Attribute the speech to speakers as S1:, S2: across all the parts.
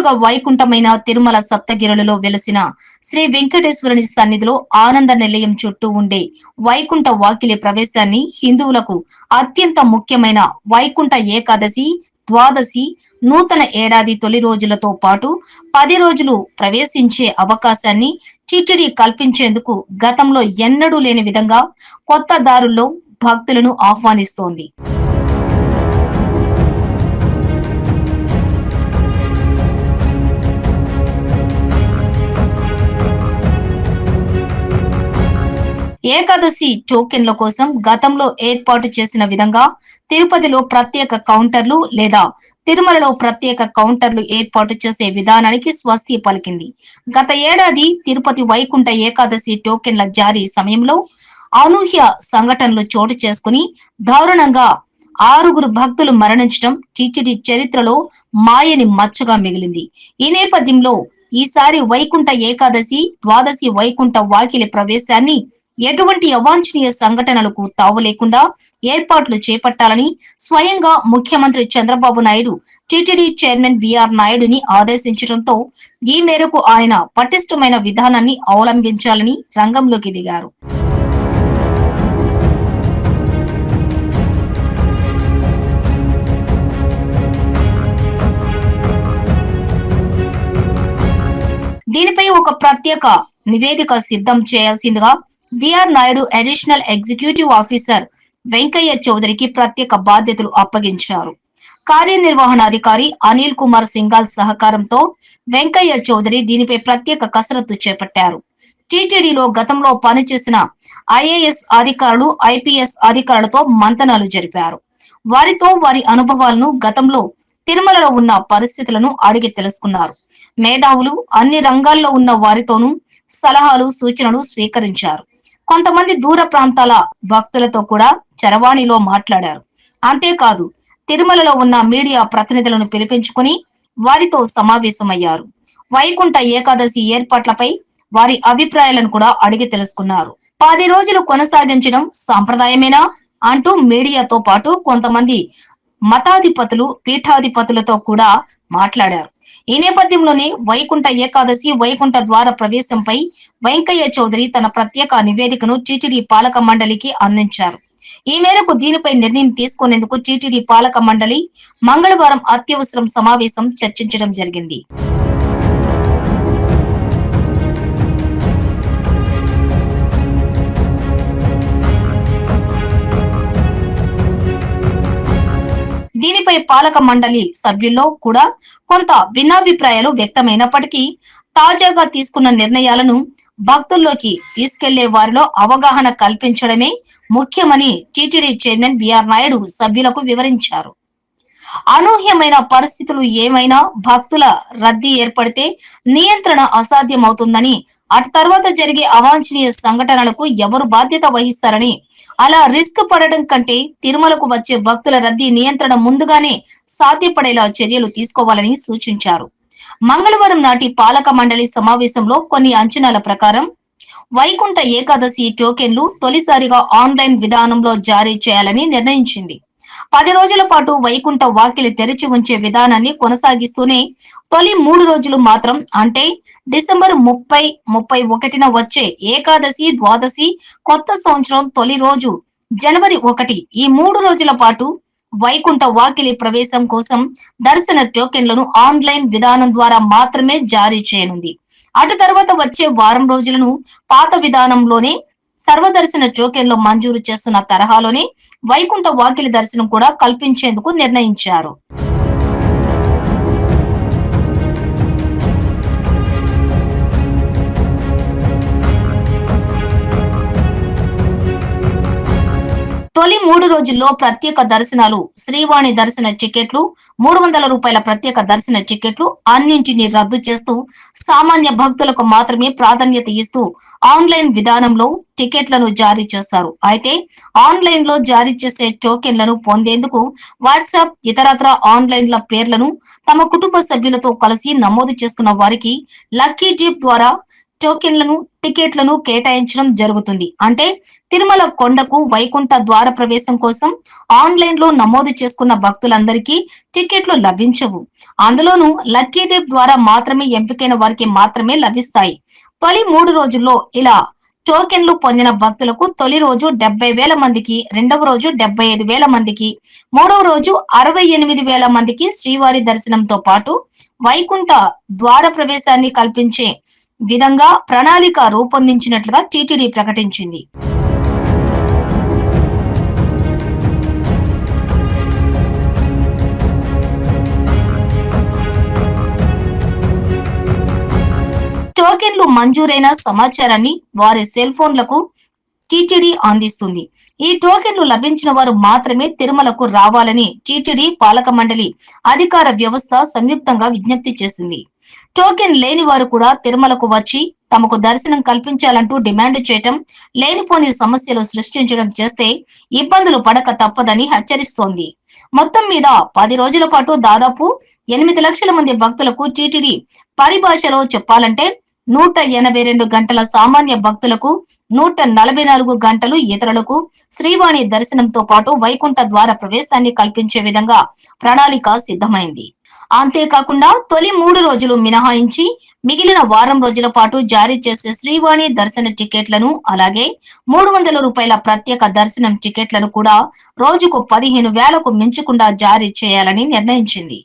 S1: కలియుగ వైకుంఠమైన తిరుమల సప్తగిరులలో వెలసిన శ్రీ వెంకటేశ్వరుని సన్నిధిలో ఆనంద నిలయం చుట్టూ ఉండే వైకుంఠ వాకిలి ప్రవేశాన్ని హిందువులకు అత్యంత ముఖ్యమైన వైకుంఠ ఏకాదశి ద్వాదశి నూతన ఏడాది తొలి రోజులతో పాటు పది రోజులు ప్రవేశించే అవకాశాన్ని టిటిడి కల్పించేందుకు గతంలో ఎన్నడూ లేని విధంగా కొత్త దారుల్లో భక్తులను ఆహ్వానిస్తోంది. ఏకాదశి టోకెన్ల కోసం గతంలో ఏర్పాటు చేసిన విధంగా తిరుపతిలో ప్రత్యేక కౌంటర్లు లేదా తిరుమలలో ప్రత్యేక కౌంటర్లు ఏర్పాటు చేసే విధానానికి స్వస్తి పలికింది. గత ఏడాది తిరుపతి వైకుంఠ ఏకాదశి టోకెన్ల జారీ సమయంలో అనూహ్య సంఘటనలు చోటు చేసుకుని దారుణంగా ఆరుగురు భక్తులు మరణించడం టిటిడి చరిత్రలో మాయని మచ్చగా మిగిలింది. ఈ నేపథ్యంలో ఈసారి వైకుంఠ ఏకాదశి ద్వాదశి వైకుంఠ వాకిలి ప్రవేశాన్ని ఎటువంటి అవాంఛనీయ సంఘటనలకు తావు లేకుండా ఏర్పాట్లు చేపట్టాలని స్వయంగా ముఖ్యమంత్రి Chandrababu Naidu TTD chairman BR నాయుడుని ఆదేశించడంతో ఈ మేరకు ఆయన పటిష్టమైన విధానాన్ని అవలంబించాలని రంగంలోకి దిగారు. దీనిపై ఒక ప్రత్యేక నివేదిక సిద్ధం చేయాల్సిందిగా VR Naidu additional executive officer Venkaiah చౌదరికి ప్రత్యేక బాధ్యతలు అప్పగించారు కార్యనిర్వహణాధికారి అనిల్ కుమార్ సింగాల్ సహకారంతో వెంకయ్య చౌదరి దీనిపై ప్రత్యేక కసరత్తు చేపట్టారు. టీటీడీలో గతంలో పనిచేసిన ఐఏఎస్ అధికారులు ఐపీఎస్ అధికారులతో మంతనాలు జరిపారు. వారితో వారి అనుభవాలను గతంలో తిరుమలలో ఉన్న పరిస్థితులను అడిగి తెలుసుకున్నారు. మేధావులు అన్ని రంగాల్లో ఉన్న వారితోనూ సలహాలు సూచనలు స్వీకరించారు. కొంతమంది దూర ప్రాంతాల భక్తులతో కూడా చరవాణిలో మాట్లాడారు. అంతేకాదు తిరుమలలో ఉన్న మీడియా ప్రతినిధులను పిలిపించుకుని వారితో సమావేశమయ్యారు. వైకుంఠ ఏకాదశి ఏర్పాట్లపై వారి అభిప్రాయాలను కూడా అడిగి తెలుసుకున్నారు. పది రోజులు కొనసాగించడం సాంప్రదాయమేనా? అంటూ మీడియాతో పాటు కొంతమంది మతాధిపతులు పీఠాధిపతులతో కూడా మాట్లాడారు. ఈ నేపథ్యంలోనే వైకుంఠ ఏకాదశి వైకుంఠ ద్వార ప్రవేశంపై వెంకయ్య చౌదరి తన ప్రత్యేక నివేదికను టీటీడీ పాలక మండలికి అందించారు. ఈ మేరకు దీనిపై నిర్ణయం తీసుకునేందుకు టీటీడీ పాలక మండలి మంగళవారం అత్యవసరం సమావేశం చర్చించడం జరిగింది. దీనిపై పాలక మండలి సభ్యుల్లో కూడా కొంత భిన్నాభిప్రాయాలు వ్యక్తమైనప్పటికీ తాజాగా తీసుకున్న నిర్ణయాలను భక్తుల్లోకి తీసుకెళ్ళే వారిలో అవగాహన కల్పించడమే ముఖ్యమని టీటీడీ చైర్మన్ బిఆర్ నాయుడు సభ్యులకు వివరించారు. అనూహ్యమైన పరిస్థితులు ఏమైనా భక్తుల రద్దీ ఏర్పడితే నియంత్రణ అసాధ్యమవుతుందని అటు తర్వాత జరిగే అవాంఛనీయ సంఘటనలకు ఎవరు బాధ్యత వహిస్తారని అలా రిస్క్ పడడం కంటే తిరుమలకు వచ్చే భక్తుల రద్దీ నియంత్రణ ముందుగానే సాధ్యపడేలా చర్యలు తీసుకోవాలని సూచించారు. మంగళవారం నాటి పాలక మండలి సమావేశంలో కొన్ని అంచనాల ప్రకారం వైకుంఠ ఏకాదశి టోకెన్లు తొలిసారిగా ఆన్లైన్ విధానంలో జారీ చేయాలని నిర్ణయించింది. పది రోజుల పాటు వైకుంఠ వాకిలి తెరిచి ఉంచే విధానాన్ని కొనసాగిస్తూనే తొలి మూడు రోజులు మాత్రం అంటే డిసెంబర్ ముప్పై ముప్పై ఒకటిన వచ్చే ఏకాదశి ద్వాదశి కొత్త సంవత్సరం తొలి రోజు జనవరి ఒకటి ఈ మూడు రోజుల పాటు వైకుంఠ వాకిలి ప్రవేశం కోసం దర్శన టోకెన్లను ఆన్లైన్ విధానం ద్వారా మాత్రమే జారీ చేయనుంది. అటు తర్వాత వచ్చే వారం రోజులను పాత విధానంలోనే సర్వదర్శన టోకెన్లు మంజూరు చేస్తున్న తరహాలోనే వైకుంఠ వాకిలి దర్శనం కూడా కల్పించేందుకు నిర్ణయించారు. తొలి మూడు రోజుల్లో ప్రత్యేక దర్శనాలు శ్రీవాణి దర్శన టికెట్లు మూడు వందల రూపాయల ప్రత్యేక దర్శన టికెట్లు అన్నింటినీ రద్దు చేస్తూ సామాన్య భక్తులకు మాత్రమే ప్రాధాన్యత ఇస్తూ ఆన్లైన్ విధానంలో టికెట్లను జారీ చేస్తారు. అయితే ఆన్లైన్లో జారీ చేసే టోకెన్లను పొందేందుకు వాట్సాప్ ఇతరత్ర ఆన్లైన్ల పేర్లను తమ కుటుంబ సభ్యులతో కలిసి నమోదు చేసుకున్న వారికి లక్కీ డిప్ ద్వారా టోకెన్లను టికెట్లను కేటాయించడం జరుగుతుంది. అంటే తిరుమల కొండకు వైకుంఠ ద్వార ప్రవేశం కోసం ఆన్లైన్లో నమోదు చేసుకున్న భక్తులందరికీ టికెట్లు లభించవు. అందులోనూ లక్కీ డేప్ ద్వారా మాత్రమే ఎంపికైన వారికి మాత్రమే లభిస్తాయి. తొలి మూడు రోజుల్లో ఇలా టోకెన్లు పొందిన భక్తులకు తొలి రోజు డెబ్బై వేల మందికి రెండవ రోజు డెబ్బై ఐదు వేల మందికి మూడవ రోజు అరవై ఎనిమిది వేల మందికి శ్రీవారి దర్శనంతో పాటు వైకుంఠ ద్వార ప్రవేశాన్ని కల్పించే విధంగా ప్రణాళిక రూపొందించినట్లుగా టీటీడీ ప్రకటించింది. టోకెన్లు మంజూరైన సమాచారాన్ని వారి సెల్ ఫోన్లకు టీటీడీ అందిస్తుంది. ఈ టోకెన్లు లభించిన వారు మాత్రమే తిరుమలకు రావాలని టీటీడీ పాలక మండలి అధికార వ్యవస్థ సంయుక్తంగా విజ్ఞప్తి చేసింది. టోకెన్ లేని వారు కూడా తిరుమలకు వచ్చి తమకు దర్శనం కల్పించాలంటూ డిమాండ్ చేయటం లేనిపోని సమస్యలు సృష్టించడం చేస్తే ఇబ్బందులు పడక తప్పదని హెచ్చరిస్తోంది. మొత్తం మీద పది రోజుల పాటు దాదాపు ఎనిమిది లక్షల మంది భక్తులకు టీటీడీ పరిభాషలో చెప్పాలంటే నూట ఎనభై రెండు గంటల సామాన్య భక్తులకు నూట నలభై నాలుగు గంటలు ఇతరులకు శ్రీవాణి దర్శనంతో పాటు వైకుంఠ ద్వార ప్రవేశాన్ని కల్పించే విధంగా ప్రణాళిక సిద్ధమైంది. అంతేకాకుండా తొలి మూడు రోజులు మినహాయించి మిగిలిన వారం రోజుల పాటు జారీ చేసే శ్రీవాణి దర్శన టికెట్లను అలాగే మూడు వందల రూపాయల ప్రత్యేక దర్శనం టికెట్లను కూడా రోజుకు పదిహేను వేలకు మించకుండా జారీ చేయాలని నిర్ణయించింది.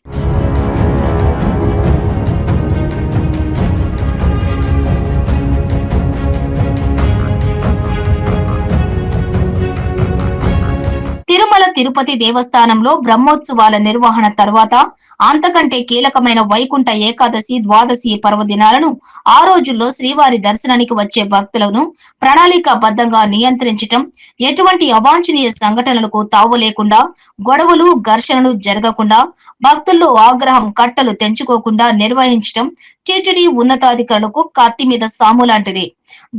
S1: తిరుమల తిరుపతి దేవస్థానంలో బ్రహ్మోత్సవాల నిర్వహణ తర్వాత అంతకంటే కీలకమైన వైకుంఠ ఏకాదశి ద్వాదశి పర్వదినాలను ఆ రోజుల్లో శ్రీవారి దర్శనానికి వచ్చే భక్తులను ప్రణాళికాబద్ధంగా నియంత్రించటం ఎటువంటి అవాంఛనీయ సంఘటనలకు తావు లేకుండా గొడవలు ఘర్షణలు జరగకుండా భక్తుల్లో ఆగ్రహం కట్టలు తెంచుకోకుండా నిర్వహించటం టీటీడీ ఉన్నతాధికారులకు కత్తి మీద సాము లాంటిది.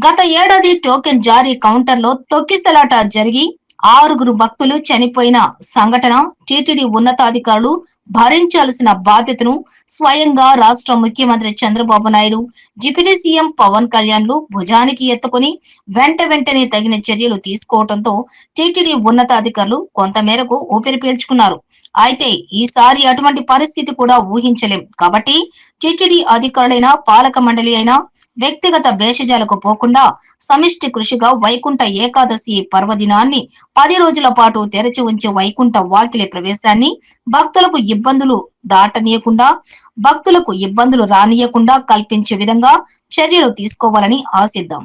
S1: గత ఏడాది టోకెన్ జారీ కౌంటర్లో తొక్కిసలాట జరిగి ఆరుగురు భక్తులు చనిపోయిన సంఘటన టీటీడీ ఉన్నతాధికారులు భరించాల్సిన బాధ్యతను స్వయంగా రాష్ట్ర ముఖ్యమంత్రి చంద్రబాబు నాయుడు డిప్యూటీ సీఎం పవన్ కళ్యాణ్లు భుజానికి ఎత్తుకుని వెంట వెంటనే తగిన చర్యలు తీసుకోవడంతో టీటీడీ ఉన్నతాధికారులు కొంతమేరకు ఊపిరి పీల్చుకున్నారు. అయితే ఈసారి అటువంటి పరిస్థితి కూడా ఊహించలేం. కాబట్టి టీటీడీ అధికారులైన పాలక మండలి అయినా వ్యక్తిగత భేషజాలకు పోకుండా సమిష్టి కృషిగా వైకుంఠ ఏకాదశి పర్వదినాన్ని పది రోజుల పాటు తెరచి ఉంచే వైకుంఠ వాకిలి ప్రవేశాన్ని భక్తులకు ఇబ్బందులు దాటనీయకుండా భక్తులకు ఇబ్బందులు రానియకుండా కల్పించే విధంగా చర్యలు తీసుకోవాలని ఆశిద్దాం.